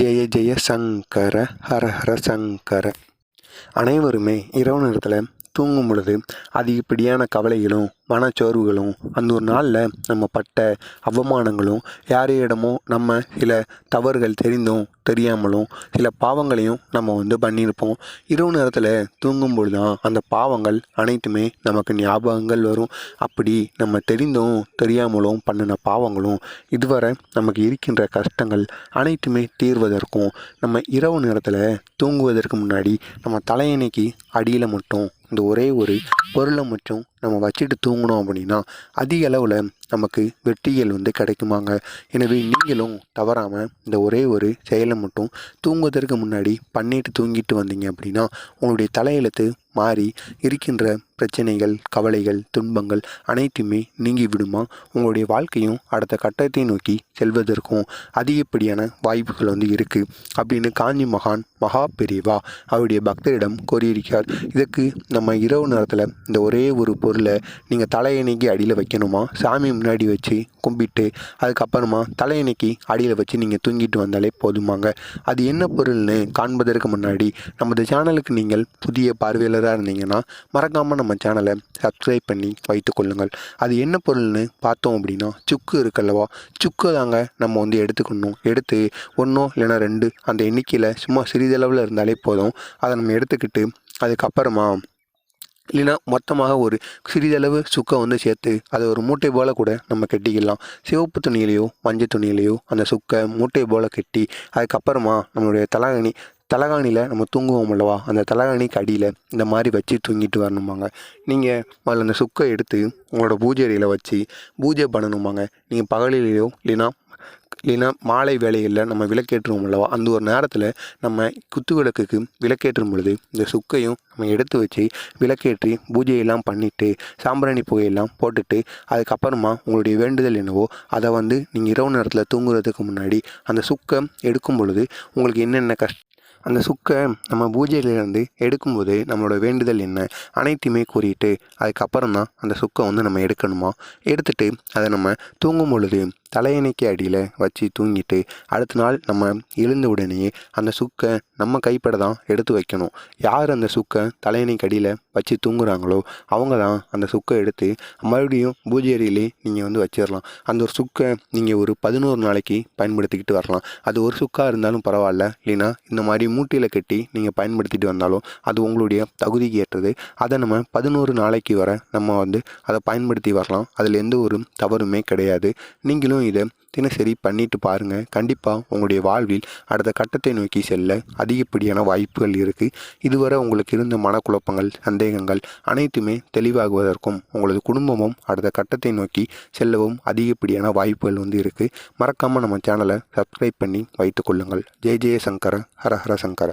ஜெய ஜெய சங்கர ஹர ஹர சங்கர. அனைவருமே இரவு நேரத்தில் தூங்கும் பொழுது அதிகப்படியான கவலைகளும் மனச்சோர்வுகளும் அந்த ஒரு நாளில் நம்ம பட்ட அவமானங்களும் யாரையிடமோ நம்ம சில தவறுகள் தெரிந்தும் தெரியாமலும் சில பாவங்களையும் நம்ம வந்து பண்ணியிருப்போம். இரவு நேரத்தில் தூங்கும்பொழுது தான் அந்த பாவங்கள் அனைத்துமே நமக்கு ஞாபகங்கள் வரும். அப்படி நம்ம தெரிந்தும் தெரியாமலும் பண்ணின பாவங்களும் இதுவரை நமக்கு இருக்கின்ற கஷ்டங்கள் அனைத்துமே தீர்வதற்கும் நம்ம இரவு நேரத்தில் தூங்குவதற்கு முன்னாடி நம்ம தலையணைக்கு அடியில் மட்டும் இந்த ஒரே ஒரு பொருளை மட்டும் நம்ம வச்சுட்டு தூங்கினோம் அப்படின்னா அதிக அளவில் நமக்கு வெற்றிகள் வந்து கிடைக்குமாங்க. எனவே நீங்களும் தவறாமல் இந்த ஒரே ஒரு செயலை மட்டும் தூங்குவதற்கு முன்னாடி பண்ணிட்டு தூங்கிட்டு வந்தீங்க அப்படின்னா உங்களுடைய தலையெழுத்து மாறி இருக்கின்ற பிரச்சனைகள் கவலைகள் துன்பங்கள் அனைத்துமே நீங்கி விடுமா உங்களுடைய வாழ்க்கையும் அடுத்த கட்டத்தை நோக்கி செல்வதற்கும் அதிகப்படியான வாய்ப்புகள் வந்து இருக்குது அப்படின்னு காஞ்சி மகான் மகா பெரியவா அவருடைய பக்தரிடம் கோரியிருக்கிறார். இதற்கு நம்ம இரவு நேரத்தில் இந்த ஒரே ஒரு பொருளை நீங்கள் தலையணைக்கு அடியில் வைக்கணுமா? சாமி முன்னாடி வச்சு கும்பிட்டு அதுக்கப்புறமா தலையணைக்கு அடியில் வச்சு நீங்கள் தூங்கிட்டு வந்தாலே போதுமாங்க. அது என்ன பொருள்னு காண்பதற்கு முன்னாடி நமது சேனலுக்கு நீங்கள் புதிய பார்வையாளராக இருந்தீங்கன்னா மறக்காமல் நம்ம சேனலை சப்ஸ்கிரைப் பண்ணி வைத்துக்கொள்ளுங்கள் அது என்ன பொருள்னு பார்த்தோம் அப்படின்னா சுக்கு இருக்குல்லவா? சுக்கு தாங்க நம்ம வந்து எடுத்துக்கணும். எடுத்து ஒன்றோ இல்லைன்னா ரெண்டு அந்த எண்ணிக்கையில் சும்மா சிறிதளவில் இருந்தாலே போதும். அதை நம்ம எடுத்துக்கிட்டு அதுக்கப்புறமா இல்லைன்னா மொத்தமாக ஒரு சிறிதளவு சுக்கை வந்து சேர்த்து அதை ஒரு மூட்டை போல் கூட நம்ம கட்டிக்கலாம். சிவப்பு துணியிலையோ மஞ்சள் துணியிலையோ அந்த சுக்கை மூட்டை போல் கட்டி அதுக்கப்புறமா நம்மளுடைய தலாகணி தலகாணியில் நம்ம தூங்குவோம் அல்லவா? அந்த தலகாணிக்கு அடியில் இந்த மாதிரி வச்சு தூங்கிட்டு வரணுமாங்க நீங்கள் முதல்ல அந்த சுக்கை எடுத்து உங்களோட பூஜை அறையில் வச்சு பூஜை பண்ணணுமாங்க நீங்கள் பகலிலேயோ இல்லைன்னா இல்லைன்னா மாலை வேலைகளில் நம்ம விளக்கேற்றுவோம் அல்லவா? அந்த ஒரு நேரத்தில் நம்ம குத்து விளக்குக்கு விளக்கேற்றும் பொழுது இந்த சுக்கையும் நம்ம எடுத்து வச்சு விளக்கேற்றி பூஜையெல்லாம் பண்ணிவிட்டு சாம்பிராணி புகையெல்லாம் போட்டுட்டு அதுக்கப்புறமா உங்களுடைய வேண்டுதல் என்னவோ அதை வந்து நீங்கள் இரவு நேரத்தில் தூங்குறதுக்கு முன்னாடி அந்த சுக்கை எடுக்கும் பொழுது உங்களுக்கு என்னென்ன கஷ்டம் அந்த சுக்கை நம்ம பூஜையிலேருந்து எடுக்கும்போது நம்மளோட வேண்டுதல் என்ன? அனைத்தையுமே கூறிட்டு அதுக்கப்புறம் தான் அந்த சுக்கை வந்து நம்ம எடுக்கணுமா? எடுத்துட்டு அதை நம்ம தூங்கும் பொழுது தலையணைக்கு அடியில் வச்சு தூங்கிட்டு அடுத்த நாள் நம்ம எழுந்த உடனேயே அந்த சுக்கை நம்ம கைப்பட தான் எடுத்து வைக்கணும். யார் அந்த சுக்கை தலையணைக்கு அடியில் வச்சு தூங்குறாங்களோ அவங்க தான் அந்த சுக்கை எடுத்து மறுபடியும் பூஜை அறையிலே நீங்கள் வந்து வச்சிடலாம் அந்த ஒரு சுக்கை நீங்கள் ஒரு பதினோரு நாளைக்கு பயன்படுத்திக்கிட்டு வரலாம். அது ஒரு சுக்காக இருந்தாலும் பரவாயில்ல. இல்லைன்னா இந்த மாதிரி மூட்டையில் கட்டி நீங்கள் பயன்படுத்திட்டு வந்தாலும் அது உங்களுடைய தகுதிக்கு ஏற்றது. அதை நம்ம பதினோரு நாளைக்கு வர நம்ம வந்து அதை பயன்படுத்தி வரலாம். அதில் எந்த ஒரு தவறுமே கிடையாது. நீங்களும் இதை தினசரி பண்ணிட்டு பாருங்கள் கண்டிப்பாக உங்களுடைய வாழ்வில் அடுத்த கட்டத்தை நோக்கி செல்ல அதிகப்படியான வாய்ப்புகள் இருக்குது இதுவரை உங்களுக்கு இருந்த மனக்குழப்பங்கள் சந்தேகங்கள் அனைத்துமே தெளிவாகுவதற்கும் உங்களது குடும்பமும் அடுத்த கட்டத்தை நோக்கி செல்லவும் அதிகப்படியான வாய்ப்புகள் வந்து இருக்குது மறக்காமல் நம்ம சேனலை சப்ஸ்கிரைப் பண்ணி வைத்துக்கொள்ளுங்கள் ஜெய ஜெய சங்கர ஹர ஹர சங்கர.